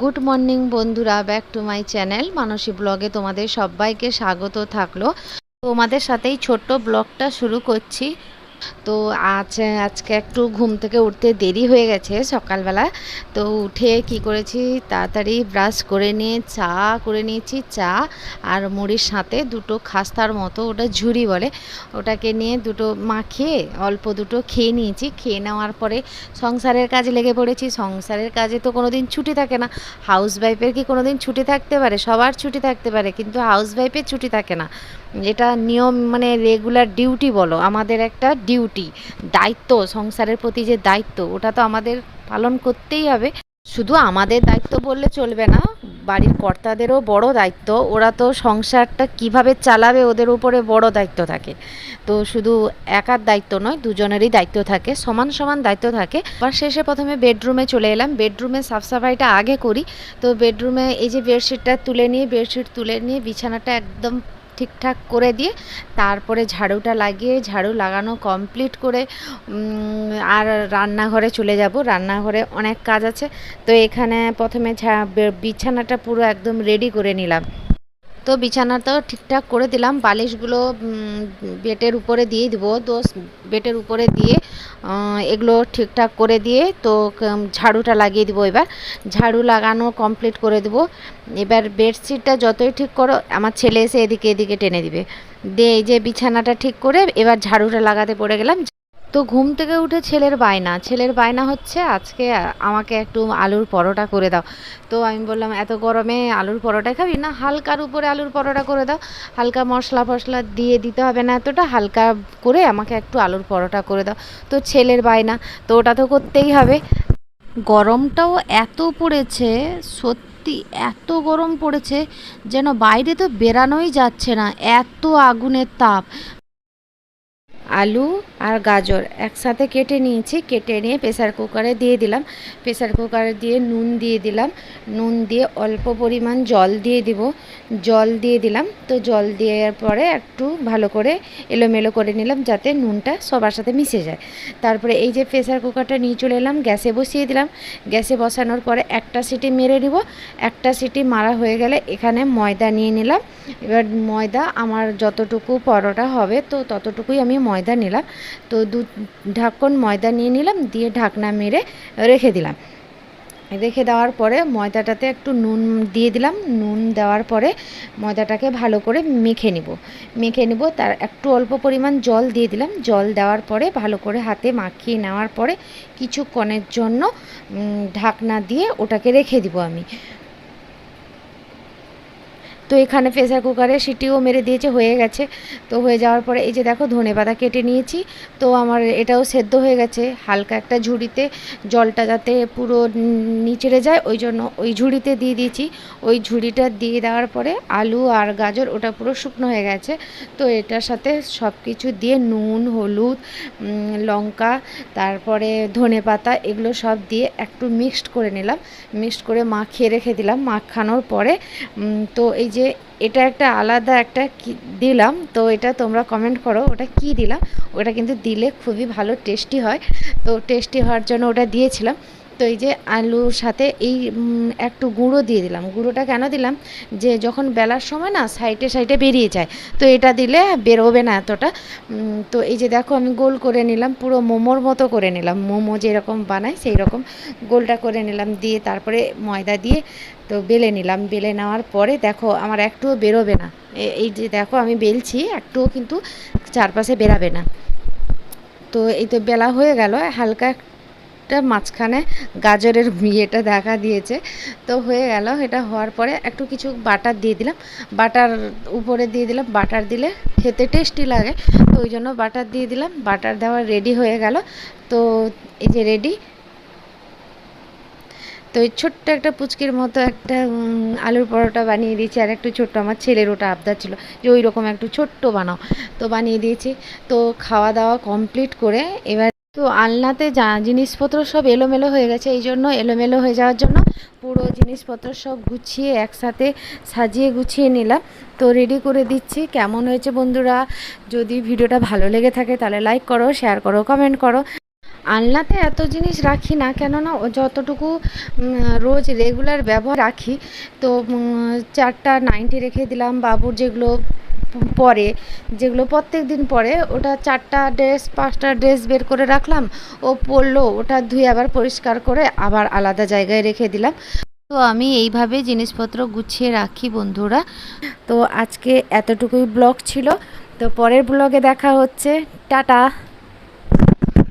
Good morning বন্ধুরা, back to my channel Mansi ব্লগে তোমাদের সবাইকে স্বাগত থাকল। তোমাদের সাথেই ছোট্ট ব্লগটা শুরু করছি। তো আজ, আজকে একটু ঘুম থেকে উঠতে দেরি হয়ে গেছে সকালবেলা। তো উঠে কি করেছি, তাড়াতাড়ি ব্রাশ করে নিয়ে, চা করে নিয়েছি, চা আর মুড়ির সাথে দুটো খাস্তার মতো, ওটা ঝুড়ি বলে, ওটাকে নিয়ে দুটো মাখিয়ে, অল্প দুটো খেয়ে নিয়েছি। খেয়ে নেওয়ার পরে সংসারের কাজে লেগে পড়েছি। সংসারের কাজে তো কোনো দিন ছুটি থাকে না। হাউস ওয়াইফের কি কোনো দিন ছুটি থাকতে পারে? সবার ছুটি থাকতে পারে, কিন্তু হাউস ওয়াইফের ছুটি থাকে না। এটা নিয়ম মানে রেগুলার ডিউটি বলো, আমাদের একটা ডিউটি দায়িত্ব, সংসারের প্রতি যে দায়িত্ব, ওটা তো আমাদের পালন করতেই হবে। শুধু আমাদের দায়িত্ব বললে চলবে না, বাড়ির কর্তাদেরও বড় দায়িত্ব, ওরা তো সংসারটা কীভাবে চালাবে ওদের উপরে বড় দায়িত্ব থাকে। তো শুধু একার দায়িত্ব নয়, দুজনেরই দায়িত্ব থাকে, সমান সমান দায়িত্ব থাকে। আবার শেষে প্রথমে বেডরুমে চলে এলাম বেডরুমে সাফসাফাইটা আগে করি। তো বেডরুমে এই যে বেডশিটটা তুলে নিয়ে বেডশিট তুলে নিয়ে বিছানাটা একদম ঠিকঠাক করে দিয়ে তারপরে ঝাড়ুটা লাগিয়ে ঝাড়ু লাগানো কমপ্লিট করে আর রান্নাঘরে চলে যাব। রান্নাঘরে অনেক কাজ আছে। তো এখানে প্রথমে বিছানাটা পুরো একদম রেডি করে নিলাম। তো বিছানাটাও ঠিকঠাক করে দিলাম, বালিশগুলো বেটের উপরে দিয়ে দিব, তো বেটের উপরে দিয়ে এগুলো ঠিকঠাক করে দিয়ে তো ঝাড়ুটা লাগিয়ে দিব এবার। ঝাড়ু লাগানো কমপ্লিট করে দেবো। এবার বেডশিটটা যতই ঠিক করো, আমার ছেলে এসে এদিকে এদিকে টেনে দিবে। দিয়ে এই যে বিছানাটা ঠিক করে এবার ঝাড়ুটা লাগাতে পড়ে গেলাম। তো ঘুম থেকে উঠে ছেলের বায়না। ছেলের বায়না হচ্ছে, আজকে আমাকে একটু আলুর পরোটা করে দাও। তো আমি বললাম, এত গরমে আলুর পরোটা খাবি? না, হালকার উপরে আলুর পরোটা করে দাও। হালকা মশলা ফসলা দিয়ে দিতে হবে না এতটা, হালকা করে আমাকে একটু আলুর পরোটা করে দাও। তো ছেলের বায়না, তো ওটা তো করতেই হবে। গরমটাও এত পড়েছে, সত্যি এত গরম পড়েছে, যেন বাইরে তো বেরানোই যাচ্ছে না। এত আগুনের তাপ। আলু আর গাজর একসাথে কেটে নিয়েছি, কেটে নিয়ে প্রেসার কুকারে দিয়ে দিলাম। প্রেসার কুকারে দিয়ে নুন দিয়ে দিলাম। নুন দিয়ে অল্প পরিমাণ জল দিয়ে দিব। জল দিয়ে দিলাম। তো জল দেওয়ার পরে একটু ভালো করে এলোমেলো করে নিলাম যাতে নুনটা সবার সাথে মিশে যায়। তারপরে এই যে প্রেসার কুকারটা নিয়ে চলে এলাম, গ্যাসে বসিয়ে দিলাম। গ্যাসে বসানোর পরে একটা সিটি মেরে নিব। একটা সিটি মারা হয়ে গেলে এখানে ময়দা নিয়ে নিলাম। এবার ময়দা আমার যতটুকু পরোটা হবে, তো ততটুকুই আমি ময়দা নিলাম। তো দু ঢাকন ময়দা নিয়ে নিলাম, দিয়ে ঢাকনা মেরে রেখে দিলাম। রেখে দেওয়ার পরে ময়দাটাতে একটু নুন দিয়ে দিলাম। নুন দেওয়ার পরে ময়দাটাকে ভালো করে মেখে নিব। মেখে নিব, তার একটু অল্প পরিমাণ জল দিয়ে দিলাম। জল দেওয়ার পরে ভালো করে হাতে মাখিয়ে নেওয়ার পরে কিছুক্ষণের জন্য ঢাকনা দিয়ে ওটাকে রেখে দিব আমি। তো এখানে প্রেসার কুকারে সিটিও মেরে দিয়েছে, হয়ে গেছে। তো হয়ে যাওয়ার পরে এই যে দেখো ধনে পাতা কেটে নিয়েছি। তো আমার এটাও সেদ্ধ হয়ে গেছে। হালকা একটা ঝুড়িতে জলটা যাতে পুরো নিচেড়ে যায়, ওই জন্য ওই ঝুড়িতে দিয়ে দিয়েছি। ওই ঝুড়িটা দিয়ে দেওয়ার পরে আলু আর গাজর, ওটা পুরো শুকনো হয়ে গেছে। তো এটার সাথে সব কিছু দিয়ে নুন, হলুদ লঙ্কা, তারপরে ধনে পাতা, এগুলো সব দিয়ে একটু মিক্সড করে নিলাম। মিক্সড করে মাখিয়ে রেখে দিলাম। মাখানোর পরে তো এই যে এটা একটা আলাদা একটা দিলাম, তো এটা তোমরা কমেন্ট করো, ওটা কি দিলাম? ওটা কিন্তু দিলে খুবই ভালো টেস্টি হয়। তো টেস্টি হওয়ার জন্য ওটা দিয়েছিলাম। তো এই যে আলুর সাথে এই একটু গুঁড়ো দিয়ে দিলাম। গুঁড়োটা কেন দিলাম? যে যখন বেলার সময় না সাইডে সাইডে বেরিয়ে যায়, তো এটা দিলে বেরোবে না এতটা। তো এই যে দেখো আমি গোল করে নিলাম, পুরো মোমোর মতো করে নিলাম। মোমো যেরকম বানায় সেই রকম গোলটা করে নিলাম, দিয়ে তারপরে ময়দা দিয়ে তো বেলে নিলাম। বেলে নেওয়ার পরে দেখো আমার একটুও বেরোবে না। এই যে দেখো আমি বেলছি, একটুও কিন্তু চারপাশে বেরাবে না। তো এই তো বেলা হয়ে গেল, হালকা একটা মাঝখানে গাজরের ইয়েটা দেখা দিয়েছে। তো হয়ে গেল, এটা হওয়ার পরে একটু কিছু বাটার দিয়ে দিলাম। বাটার উপরে দিয়ে দিলাম, বাটার দিলে খেতে টেস্টি লাগে। তো ওই জন্য বাটার দিয়ে দিলাম, বাটার দেওয়া রেডি হয়ে গেল। তো এই যে রেডি তো এই ছোট্ট একটা পুচকির মতো একটা আলুর পরোটা বানিয়ে দিয়েছি। আর একটু ছোট্ট, আমার ছেলের ওটা আবদার ছিল যে ওই রকম একটু ছোট্ট বানাও। তো বানিয়ে দিয়েছি। তো খাওয়া দাওয়া কমপ্লিট করে এবার তো আলনাতে যা জিনিসপত্র সব এলোমেলো হয়ে গেছে, এই জন্য এলোমেলো হয়ে যাওয়ার জন্য পুরো জিনিসপত্র সব গুছিয়ে একসাথে সাজিয়ে গুছিয়ে নিলাম। তো রেডি করে দিচ্ছি। কেমন হয়েছে বন্ধুরা? যদি ভিডিওটা ভালো লেগে থাকে তাহলে লাইক করো শেয়ার করো কমেন্ট করো। আলনাতে এত জিনিস রাখি না, কেননা যতটুকু রোজ রেগুলার ব্যবহার রাখি, তো চারটা নাইনটি রেখে দিলাম, বাবুর যেগুলো পরে, যেগুলো প্রত্যেক দিন পরে, ওটা চারটা ড্রেস পাঁচটা ড্রেস বের করে রাখলাম, ও পরলো, ওটা ধুয়ে আবার পরিষ্কার করে আবার আলাদা জায়গায় রেখে দিলাম। তো আমি এইভাবে জিনিসপত্র গুছিয়ে রাখি বন্ধুরা। তো আজকে এতটুকুই ব্লগ ছিল। তো পরের ব্লগে দেখা হচ্ছে। টাটা!